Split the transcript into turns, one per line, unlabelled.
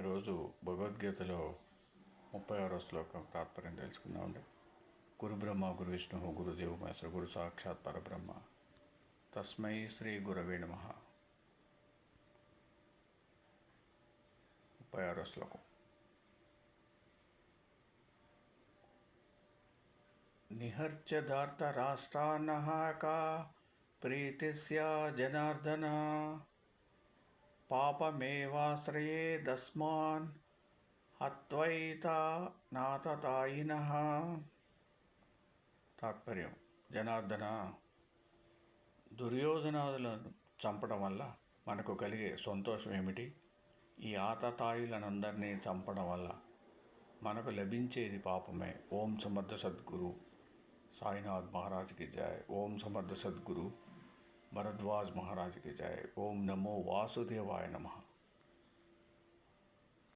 ఈరోజు భగవద్గీతలో ముప్పై ఆరో శ్లోకం తాత్పర్యం తెలుసుకుందామండి గురు బ్రహ్మ గురు విష్ణు గురు మహేశ్వర గురు సాక్షాత్ పరబ్రహ్మ తస్మై శ్రీ గురవే నమ ముప్పై ఆరో శ్లోకం
నిహర్చార్థ का ప్రీతి जनार्दन पापमेवाश्रयेदस्मान् అద్వైతా నాతతాయిన
తాత్పర్యం జనార్దన దుర్యోధనాదులను చంపడం వల్ల మనకు కలిగే సంతోషం ఏమిటి ఈ ఆతతాయులనందరినీ చంపడం వల్ల మనకు లభించేది పాపమే ఓం సమర్థ సద్గురు సాయినాథ్ మహారాజ్కి జాయ్ ఓం సమర్థ సద్గురు భరద్వాజ్ మహారాజ్కి జయ ఓం నమో వాసుదేవాయ నమః